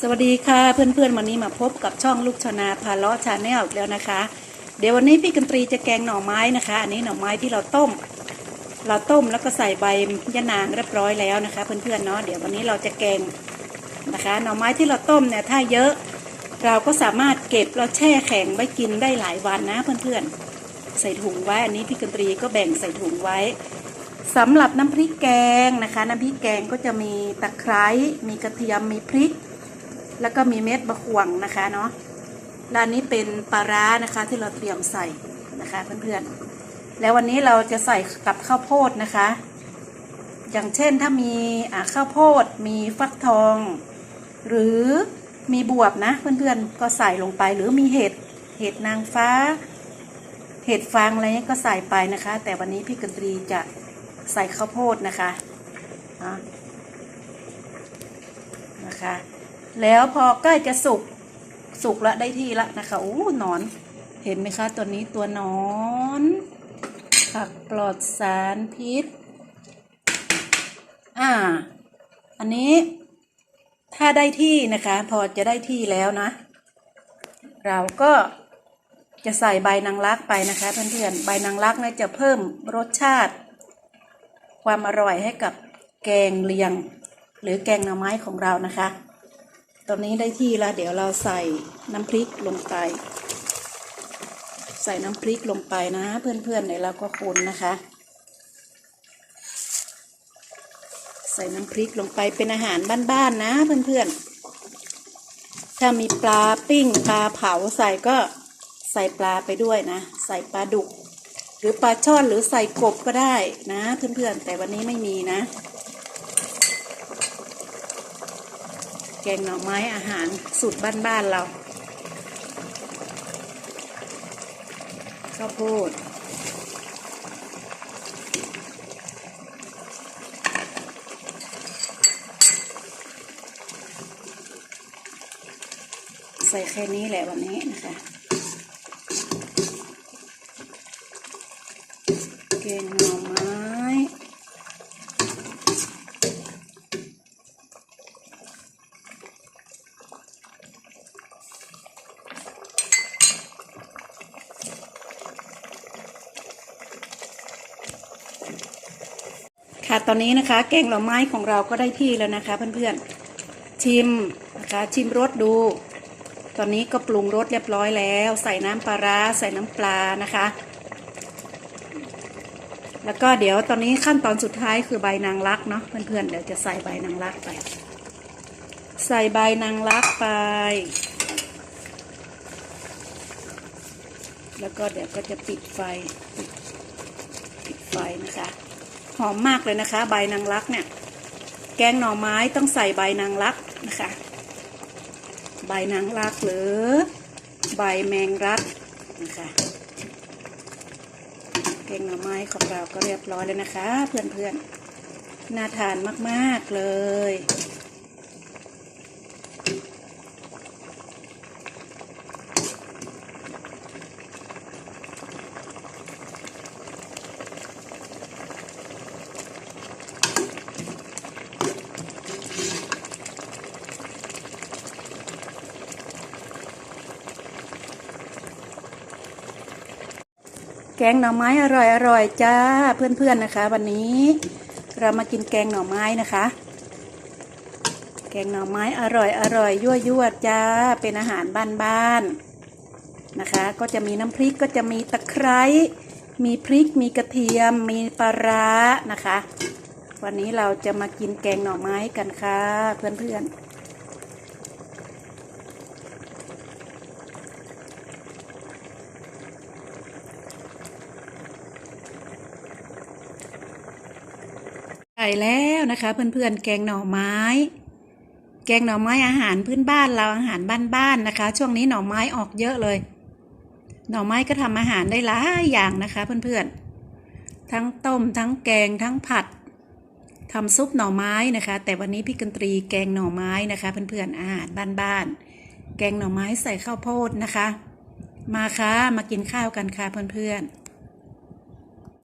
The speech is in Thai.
สวัสดีค่ะเพื่อนๆวันนี้มาพบกับช่องลูกชนาพาล้อชาแนลแล้วนะคะ เดี๋ยววันนี้พี่กันตรีจะแกงหน่อไม้นะคะ อันนี้หน่อไม้ที่เราต้ม เราต้มแล้วก็ใส่ใบยะนางเรียบร้อยแล้วนะคะ เพื่อนๆเนาะเดี๋ยววันนี้เราจะแกงนะคะ หน่อไม้ที่เราต้มเนี่ยถ้าเยอะเราก็สามารถเก็บเราแช่แข็งไว้กินได้หลายวันนะเพื่อนๆใส่ถุงไว้อันนี้พี่กันตรีก็แบ่งใส่ถุงไว้สำหรับน้ำพริกแกงนะคะ น้ำพริกแกงก็จะมีตะไคร้มีกระเทียมมีพริก แล้วก็มีเม็ดบะขวงนะคะเนาะและอันนี้เป็นปลาร้านะคะที่เราเตรียมใส่นะคะเพื่อนๆ แล้ววันนี้เราจะใส่กับข้าวโพดนะคะ อย่างเช่นถ้ามีอ่าข้าวโพด มีฟักทอง หรือมีบวบนะ เพื่อนๆ ก็ใส่ลงไปหรือมีเห็ดเห็ดนางฟ้า เห็ดฟางอะไรเงี้ยก็ใส่ไปนะคะ แต่วันนี้พี่กันตรีจะใส่ข้าวโพดนะคะเนาะนะคะ แล้วพอใกล้จะสุกสุกแล้วได้ที่ล้วนะคะโอ้หนอน เห็นไหมคะตัวนี้ตัวนอน ผักปลอดสารพิษ อ่า อันนี้ ถ้าได้ที่นะคะ พอจะได้ที่แล้วนะ เราก็จะใส่ใบนางรักไปนะคะเพื่อนๆใบนางรักนี่ยจะเพิ่มรสชาติ ความอร่อยให้กับแกงเลียง หรือแกงหน่อไม้ของเรานะคะ ตอนนี้ได้ที่แล้วเดี๋ยวเราใส่น้ำพริกลงไป ใส่น้ำพริกลงไปนะ เพื่อนๆเดี๋ยวเราก็คนนะคะ ใส่น้ำพริกลงไปเป็นอาหารบ้านๆนะ เพื่อนๆ ถ้ามีปลาปิ้งปลาเผาใส่ก็ใส่ปลาไปด้วยนะ ใส่ปลาดุก หรือปลาช่อนหรือใส่กบก็ได้นะ เพื่อนๆ แต่วันนี้ไม่มีนะ กงหน่อไม้อาหารสูตรบ้านๆเราข้าวโพดใส่แค่นี้แหละวันนี้นะคะ แกงหน่อไม้ ค่ะตอนนี้นะคะ แกงหน่อไม้ของเราก็ได้ที่แล้วนะคะ เพื่อนๆชิมนะคะชิมรสดู ตอนนี้ก็ปรุงรสเรียบร้อยแล้ว ใส่น้ำปลาร้าใส่น้ำปลานะคะ แล้วก็เดี๋ยวตอนนี้ขั้นตอนสุดท้ายคือใบนางรักเนาะเพื่อนๆเดี๋ยวจะใส่ใบนางรักไป ใส่ใบนางรักไป แล้วก็เดี๋ยวก็จะปิดไฟปิดปิดไฟนะคะ หอมมากเลยนะคะ ใบนางรักเนี่ย แกงหน่อไม้ต้องใส่ใบนางรักนะคะ ใบนางรักหรือ ใบแมงรักนะคะแกงหน่อไม้ของเราก็เรียบร้อยแล้วนะคะ เพื่อนๆน่าทานมากๆเลย แกงหน่อไม้อร่อยอร่อยจ้าเพื่อนๆนะคะ วันนี้เรามากินแกงหน่อไม้นะคะ แกงหน่อไม้อร่อยอร่อยยั่วยั่วจ้าเป็นอาหารบ้านๆนะคะ ก็จะมีน้ำพริกก็จะมีตะไคร้มีพริกมีกระเทียม มีปลาร้านะคะ วันนี้เราจะมากินแกงหน่อไม้กันค่ะเพื่อนๆ แล้วนะคะ เพื่อนๆแกงหน่อไม้ แกงหน่อไม้อาหารพื้นบ้านเราอาหารบ้านๆนะคะ ช่วงนี้หน่อไม้ออกเยอะเลย หน่อไม้ก็ทำอาหารได้หลายอย่างนะคะ เพื่อนๆทั้งต้ม ทั้งแกงทั้งผัดทำซุปหน่อไม้นะคะ แต่วันนี้พี่กันตรีแกงหน่อไม้นะคะ เพื่อนๆอาหารบ้านๆแกงหน่อไม้ใส่ข้าวโพดนะคะ มาค่ะมากินข้าวกันค่ะเพื่อนๆ